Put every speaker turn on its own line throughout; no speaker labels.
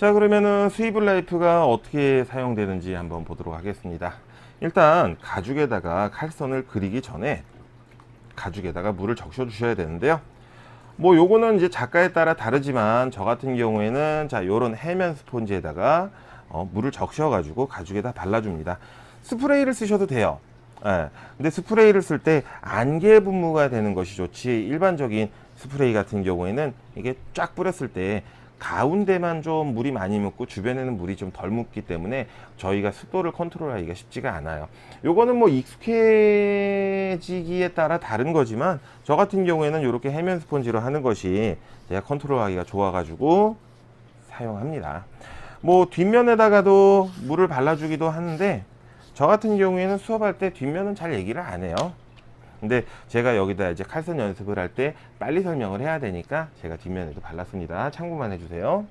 자 그러면은 스위블 라이프가 어떻게 사용되는지 한번 보도록 하겠습니다. 일단 가죽에다가 칼선을 그리기 전에 가죽에다가 물을 적셔 주셔야 되는데요. 뭐 요거는 이제 작가에 따라 다르지만 저 같은 경우에는 자 요런 해면 스폰지에다가 어, 물을 적셔 가지고 가죽에다 발라줍니다. 스프레이를 쓰셔도 돼요. 예. 근데 스프레이를 쓸 때 안개 분무가 되는 것이 좋지 일반적인 스프레이 같은 경우에는 이게 쫙 뿌렸을 때 가운데만 좀 물이 많이 묻고 주변에는 물이 좀 덜 묻기 때문에 저희가 습도를 컨트롤하기가 쉽지가 않아요. 요거는 뭐 익숙해지기에 따라 다른 거지만 저 같은 경우에는 이렇게 해면 스펀지로 하는 것이 제가 컨트롤하기가 좋아가지고 사용합니다. 뭐 뒷면에다가도 물을 발라주기도 하는데 저 같은 경우에는 수업할 때 뒷면은 잘 얘기를 안 해요. 근데 제가 여기다 이제 칼선 연습을 할 때 빨리 설명을 해야 되니까 제가 뒷면에도 발랐습니다. 참고만 해주세요.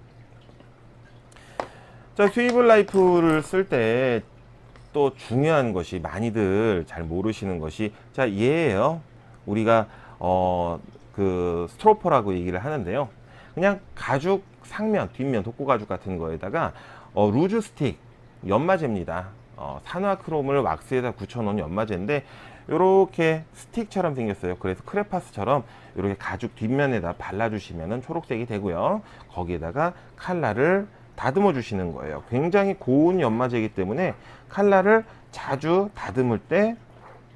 자, 스위블 라이프를 쓸때 또 중요한 것이 많이들 잘 모르시는 것이 자, 얘예요. 우리가 어, 그 스트로퍼라고 얘기를 하는데요. 그냥 가죽 상면, 뒷면, 독고 가죽 같은 거에다가 어, 루즈 스틱 연마제입니다. 어, 산화 크롬을 왁스에다 붙여놓은 연마제인데 이렇게 스틱처럼 생겼어요. 그래서 크레파스처럼 이렇게 가죽 뒷면에다 발라주시면 초록색이 되고요. 거기에다가 칼라를 다듬어 주시는 거예요. 굉장히 고운 연마제이기 때문에 칼라를 자주 다듬을 때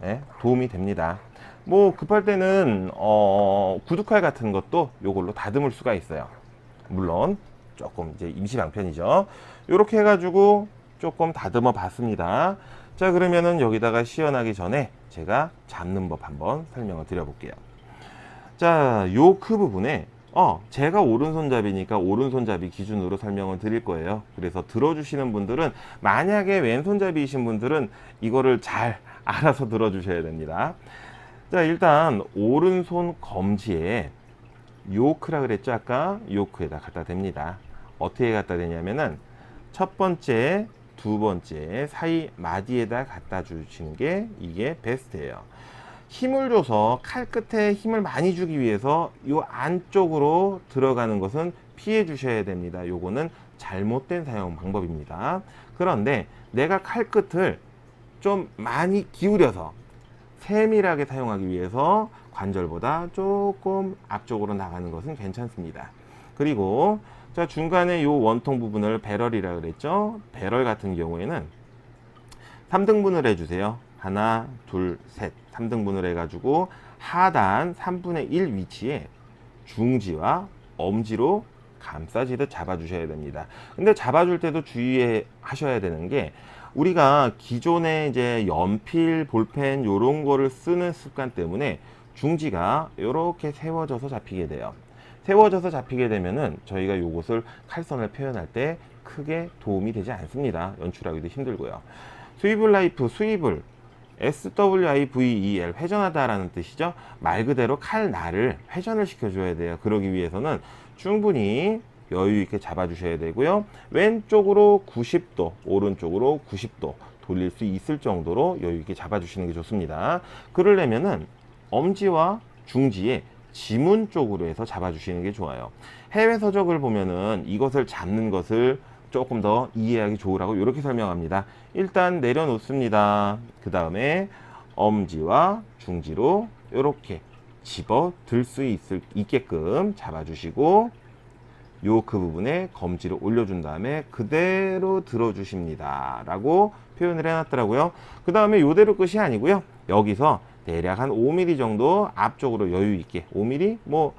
예, 도움이 됩니다. 뭐 급할 때는 어, 구두칼 같은 것도 이걸로 다듬을 수가 있어요. 물론 조금 이제 임시 방편이죠. 이렇게 해가지고 조금 다듬어 봤습니다. 자 그러면은 여기다가 시연하기 전에 제가 잡는 법 한번 설명을 드려볼게요. 자 요 크 부분에 어 제가 오른손잡이니까 오른손잡이 기준으로 설명을 드릴 거예요. 그래서 들어주시는 분들은 만약에 왼손잡이이신 분들은 이거를 잘 알아서 들어주셔야 됩니다. 자 일단 오른손 검지에 요크라 그랬죠 아까 요크에다 갖다 댑니다. 어떻게 갖다 대냐면은 첫 번째 두 번째 사이 마디에다 갖다 주시는 게 이게 베스트예요. 힘을 줘서 칼 끝에 힘을 많이 주기 위해서 이 안쪽으로 들어가는 것은 피해 주셔야 됩니다. 요거는 잘못된 사용 방법입니다. 그런데 내가 칼 끝을 좀 많이 기울여서 세밀하게 사용하기 위해서 관절보다 조금 앞쪽으로 나가는 것은 괜찮습니다. 그리고 자 중간에 요 원통 부분을 배럴이라 그랬죠. 배럴 같은 경우에는 3등분을 해주세요. 하나, 둘, 셋. 3등분을 해가지고 하단 3분의 1 위치에 중지와 엄지로 감싸지듯 잡아주셔야 됩니다. 근데 잡아줄 때도 주의해 하셔야 되는 게 우리가 기존에 이제 연필, 볼펜 요런 거를 쓰는 습관 때문에 중지가 이렇게 세워져서 잡히게 돼요. 세워져서 잡히게 되면은 저희가 요것을 칼선을 표현할 때 크게 도움이 되지 않습니다. 연출하기도 힘들고요. 스위블 라이프, 스위블, SWIVEL, 회전하다라는 뜻이죠. 말 그대로 칼날을 회전을 시켜줘야 돼요. 그러기 위해서는 충분히 여유 있게 잡아주셔야 되고요. 왼쪽으로 90도, 오른쪽으로 90도 돌릴 수 있을 정도로 여유 있게 잡아주시는 게 좋습니다. 그러려면은 엄지와 중지에 지문 쪽으로 해서 잡아주시는 게 좋아요. 해외 서적을 보면은 이것을 잡는 것을 조금 더 이해하기 좋으라고 이렇게 설명합니다. 일단 내려놓습니다. 그 다음에 엄지와 중지로 이렇게 집어 들 수 있게끔 잡아주시고 요 그 부분에 검지를 올려준 다음에 그대로 들어주십니다. 라고 표현을 해놨더라고요. 그 다음에 요대로 끝이 아니고요. 여기서 대략 한 5mm 정도 앞쪽으로 여유 있게 5mm 뭐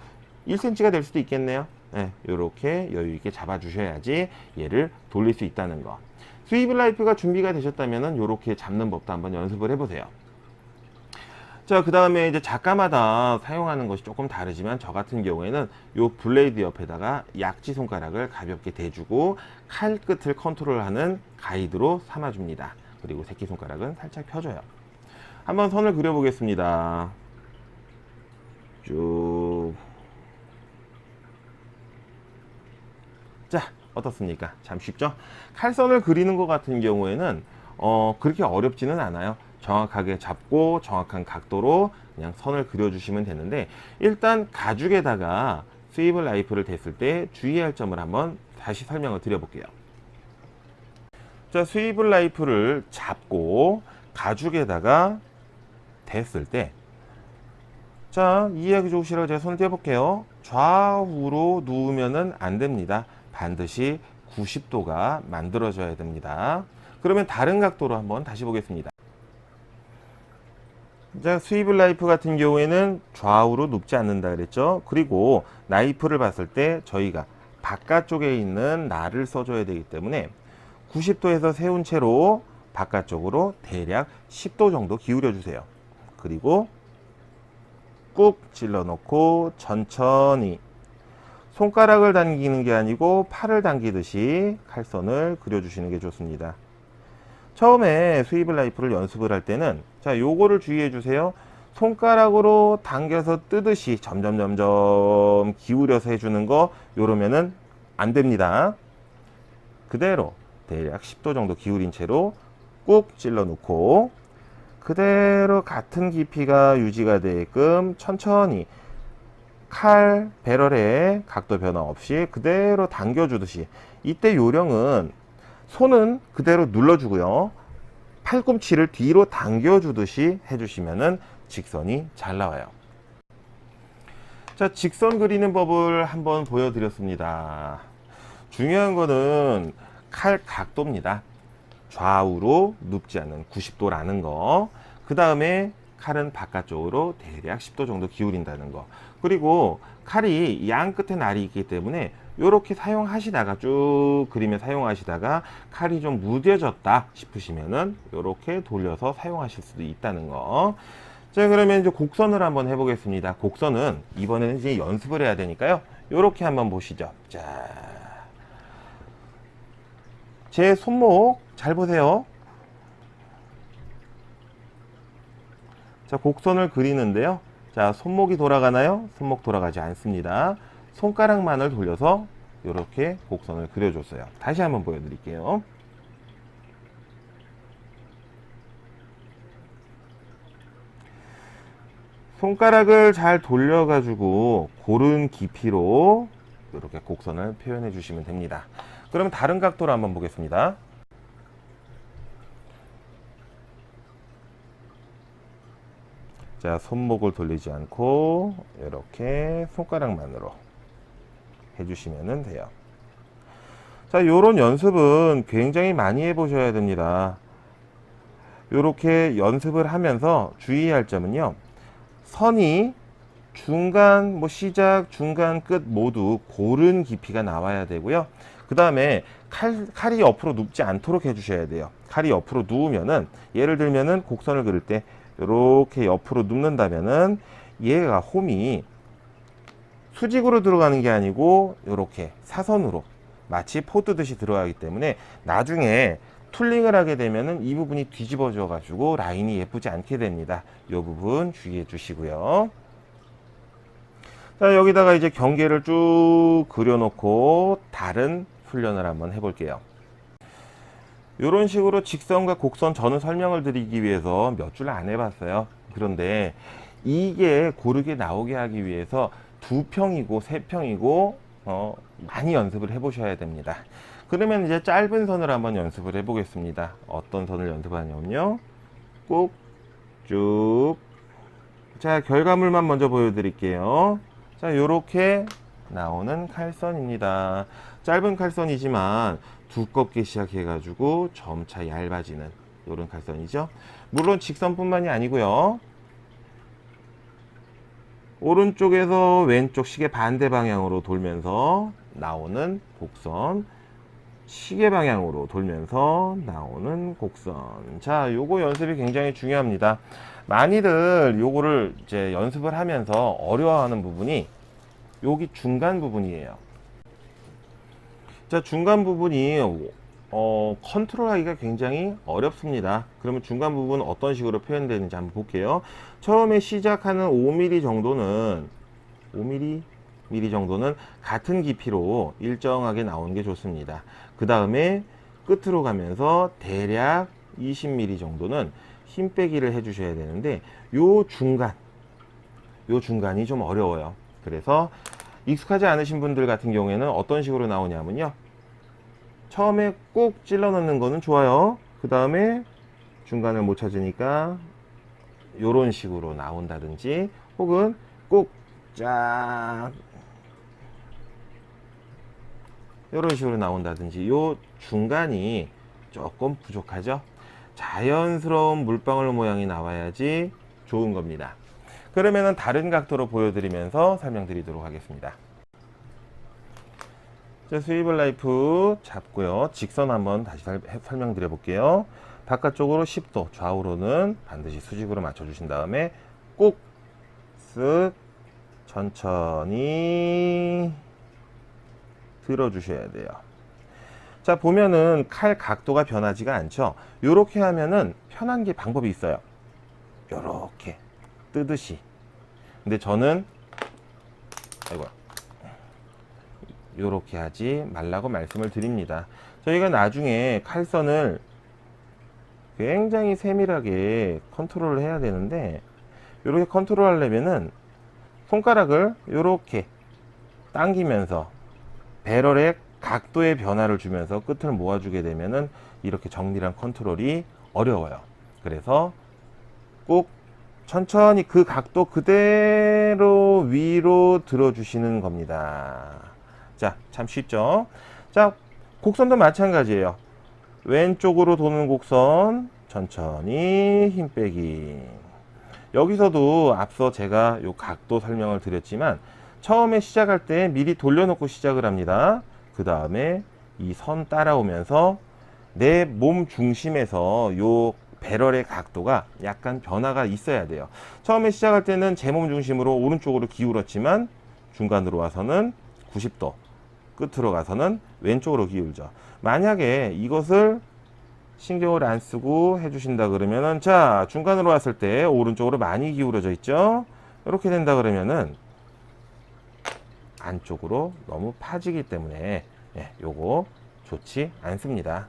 1cm가 될 수도 있겠네요. 네, 이렇게 여유 있게 잡아 주셔야지 얘를 돌릴 수 있다는 거. 스위블 라이프가 준비가 되셨다면은 이렇게 잡는 법도 한번 연습을 해보세요. 자, 그 다음에 이제 작가마다 사용하는 것이 조금 다르지만 저 같은 경우에는 요 블레이드 옆에다가 약지 손가락을 가볍게 대주고 칼 끝을 컨트롤하는 가이드로 삼아줍니다. 그리고 새끼 손가락은 살짝 펴줘요. 한번 선을 그려보겠습니다. 쭉. 자, 어떻습니까? 참 쉽죠? 칼선을 그리는 것 같은 경우에는 어, 그렇게 어렵지는 않아요. 정확하게 잡고 정확한 각도로 그냥 선을 그려주시면 되는데 일단 가죽에다가 스위블 라이프를 댔을 때 주의할 점을 한번 다시 설명을 드려볼게요. 자, 스위블 라이프를 잡고 가죽에다가 댔을 때 자, 이해하기 좋으시라고 제가 손을 떼볼게요. 좌우로 누우면은 안 됩니다. 반드시 90도가 만들어져야 됩니다. 그러면 다른 각도로 한번 다시 보겠습니다. 자, 스위블 라이프 같은 경우에는 좌우로 눕지 않는다 그랬죠. 그리고 나이프를 봤을 때 저희가 바깥쪽에 있는 날을 써줘야 되기 때문에 90도에서 세운 채로 바깥쪽으로 대략 10도 정도 기울여 주세요. 그리고 꾹 찔러 놓고 천천히 손가락을 당기는 게 아니고 팔을 당기듯이 칼선을 그려주시는 게 좋습니다. 처음에 스위블 라이프를 연습을 할 때는 자 요거를 주의해 주세요. 손가락으로 당겨서 뜨듯이 점점 점점 기울여서 해주는 거 요러면은 안 됩니다. 그대로 대략 10도 정도 기울인 채로 꾹 찔러 놓고 그대로 같은 깊이가 유지가 되게끔 천천히 칼 배럴에 각도 변화 없이 그대로 당겨주듯이 이때 요령은 손은 그대로 눌러주고요. 팔꿈치를 뒤로 당겨주듯이 해주시면은 직선이 잘 나와요. 자, 직선 그리는 법을 한번 보여드렸습니다. 중요한 거는 칼 각도입니다. 좌우로 눕지 않는 90도라는 거. 그 다음에 칼은 바깥쪽으로 대략 10도 정도 기울인다는 거. 그리고 칼이 양 끝에 날이 있기 때문에 이렇게 사용하시다가 쭉 그리며 사용하시다가 칼이 좀 무뎌졌다 싶으시면은 이렇게 돌려서 사용하실 수도 있다는 거. 자, 그러면 이제 곡선을 한번 해보겠습니다. 곡선은 이번에는 이제 연습을 해야 되니까요. 이렇게 한번 보시죠. 자. 제 손목 잘 보세요. 자, 곡선을 그리는데요. 자, 손목이 돌아가나요? 손목 돌아가지 않습니다. 손가락만을 돌려서 이렇게 곡선을 그려줬어요. 다시 한번 보여드릴게요. 손가락을 잘 돌려가지고 고른 깊이로 이렇게 곡선을 표현해 주시면 됩니다. 그러면 다른 각도로 한번 보겠습니다. 자, 손목을 돌리지 않고 이렇게 손가락만으로 해주시면 돼요. 자, 요런 연습은 굉장히 많이 해보셔야 됩니다. 이렇게 연습을 하면서 주의할 점은요. 선이 중간, 뭐 시작, 중간, 끝 모두 고른 깊이가 나와야 되고요. 그 다음에 칼, 칼이 옆으로 눕지 않도록 해주셔야 돼요. 칼이 옆으로 누우면은, 예를 들면은 곡선을 그릴 때, 이렇게 옆으로 눕는다면은, 얘가 홈이 수직으로 들어가는 게 아니고, 이렇게 사선으로 마치 포드듯이 들어가기 때문에, 나중에 툴링을 하게 되면은 이 부분이 뒤집어져 가지고 라인이 예쁘지 않게 됩니다. 이 부분 주의해 주시고요. 자, 여기다가 이제 경계를 쭉 그려놓고 다른 훈련을 한번 해볼게요. 이런 식으로 직선과 곡선 저는 설명을 드리기 위해서 몇 줄 안 해봤어요. 그런데 이게 고르게 나오게 하기 위해서 두 평이고 세 평이고 어, 많이 연습을 해보셔야 됩니다. 그러면 이제 짧은 선을 한번 연습을 해보겠습니다. 어떤 선을 연습하냐면요. 꾹, 쭉. 자, 결과물만 먼저 보여드릴게요. 자, 요렇게 나오는 칼선입니다. 짧은 칼선이지만 두껍게 시작해가지고 점차 얇아지는 요런 칼선이죠. 물론 직선뿐만이 아니고요. 오른쪽에서 왼쪽 시계 반대 방향으로 돌면서 나오는 곡선. 시계 방향으로 돌면서 나오는 곡선. 자, 요거 연습이 굉장히 중요합니다. 많이들 요거를 이제 연습을 하면서 어려워하는 부분이 여기 중간 부분이에요. 자, 중간 부분이 어, 컨트롤하기가 굉장히 어렵습니다. 그러면 중간 부분 어떤 식으로 표현되는지 한번 볼게요. 처음에 시작하는 5mm 정도는 5mm mm 정도는 같은 깊이로 일정하게 나오는 게 좋습니다. 그 다음에 끝으로 가면서 대략 20mm 정도는 힘 빼기를 해 주셔야 되는데 요 중간 요 중간이 좀 어려워요. 그래서 익숙하지 않으신 분들 같은 경우에는 어떤 식으로 나오냐면요. 처음에 꾹 찔러 넣는 거는 좋아요. 그 다음에 중간을 못 찾으니까 요런 식으로 나온다든지 혹은 꾹쫙 이런 식으로 나온다든지 요 중간이 조금 부족하죠 자연스러운 물방울 모양이 나와야지 좋은 겁니다 그러면은 다른 각도로 보여드리면서 설명드리도록 하겠습니다. 자, 스위블 라이프 잡고요. 직선 한번 다시 설명드려 볼게요. 바깥쪽으로 10도 좌우로는 반드시 수직으로 맞춰 주신 다음에 꾹쓱 천천히 들어 주셔야 돼요. 자 보면은 칼 각도가 변하지가 않죠? 요렇게 하면은 편한 게 방법이 있어요. 요렇게 뜨듯이. 근데 저는 아이고 요렇게 하지 말라고 말씀을 드립니다. 저희가 나중에 칼선을 굉장히 세밀하게 컨트롤을 해야 되는데 이렇게 컨트롤 하려면은 손가락을 이렇게 당기면서 배럴의 각도의 변화를 주면서 끝을 모아주게 되면은 이렇게 정밀한 컨트롤이 어려워요. 그래서 꼭 천천히 그 각도 그대로 위로 들어주시는 겁니다. 자, 참 쉽죠? 자, 곡선도 마찬가지예요. 왼쪽으로 도는 곡선 천천히 힘 빼기. 여기서도 앞서 제가 요 각도 설명을 드렸지만 처음에 시작할 때 미리 돌려놓고 시작을 합니다. 그 다음에 이 선 따라오면서 내 몸 중심에서 요 배럴의 각도가 약간 변화가 있어야 돼요. 처음에 시작할 때는 제 몸 중심으로 오른쪽으로 기울었지만 중간으로 와서는 90도, 끝으로 가서는 왼쪽으로 기울죠. 만약에 이것을 신경을 안 쓰고 해주신다 그러면은 자 중간으로 왔을 때 오른쪽으로 많이 기울어져 있죠. 이렇게 된다 그러면은 안쪽으로 너무 파지기 때문에 예, 요거 좋지 않습니다.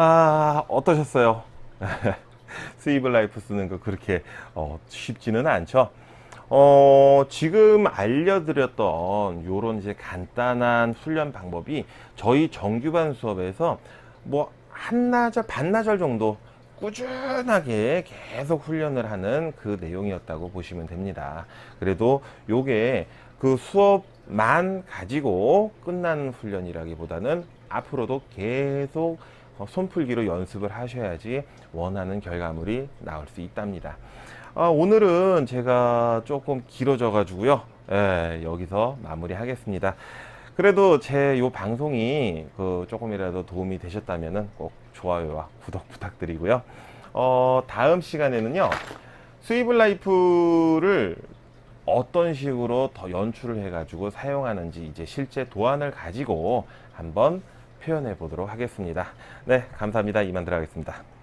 아 어떠셨어요? 스위블 라이프 쓰는 거 그렇게 어, 쉽지는 않죠. 어, 지금 알려드렸던 요런 이제 간단한 훈련 방법이 저희 정규반 수업에서 뭐 한나절, 반나절 정도 꾸준하게 계속 훈련을 하는 그 내용이었다고 보시면 됩니다. 그래도 요게 그 수업만 가지고 끝나는 훈련이라기보다는 앞으로도 계속 어, 손풀기로 연습을 하셔야지 원하는 결과물이 나올 수 있답니다. 아, 오늘은 제가 조금 길어져 가지고요. 예, 여기서 마무리하겠습니다. 그래도 제 요 방송이 그 조금이라도 도움이 되셨다면은 꼭 좋아요와 구독 부탁드리고요. 어, 다음 시간에는요. 스위블 라이프를 어떤 식으로 더 연출을 해가지고 사용하는지 이제 실제 도안을 가지고 한번 표현해 보도록 하겠습니다. 네, 감사합니다. 이만 들어가겠습니다.